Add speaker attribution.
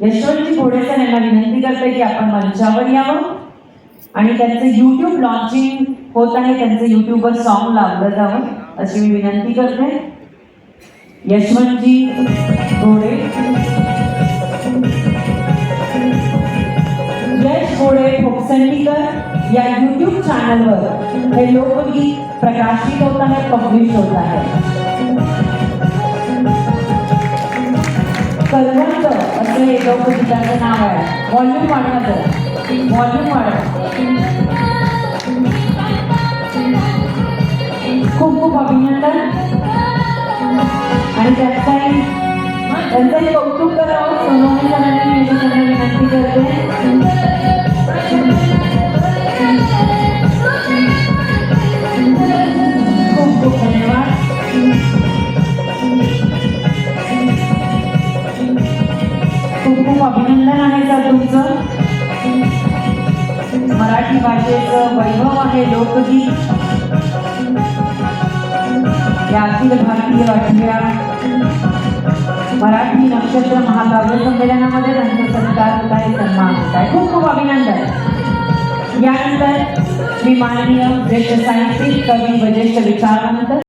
Speaker 1: यशवंतजी घोडे सर यांना विनंती करते की आपण मंचावर यावं. आणि त्यांचं युट्यूब लॉन्चिंग होत आहे त्यांचं युट्यूबवर सॉन्ग लावलं जावं अशी मी विनंती करते. यशवंतजी घोडे यश घोडे फोकसंडीकर या युट्यूब चॅनलवर हे लोकगीत प्रकाशित होत आहे पब्लिश होत आहे करवंद असं हे लोकगीताचं नाव आहे. व्हॉल्यूम वाढवायचं व्हॉल्यूम वाढ. खूप खूप अभिनंदन. आणि त्याचाही त्यांचंही कौतुक करावं. सोनवणी सरांनी मी त्यांना विनंती करते. खूप खूप अभिनंदन आहे सर तुमचं. मराठी भाषेचं वैभव आहे लोकगीत. या अखिल भारतीय आठव्या मराठी नक्षत्र महाकाव्य संमेलनामध्ये त्यांचा सत्कार होत आहे सन्मान होत आहे. खूप खूप अभिनंदन. यानंतर मी माननीय ज्येष्ठ साहित्यिक कवी व ज्येष्ठ विचारवंत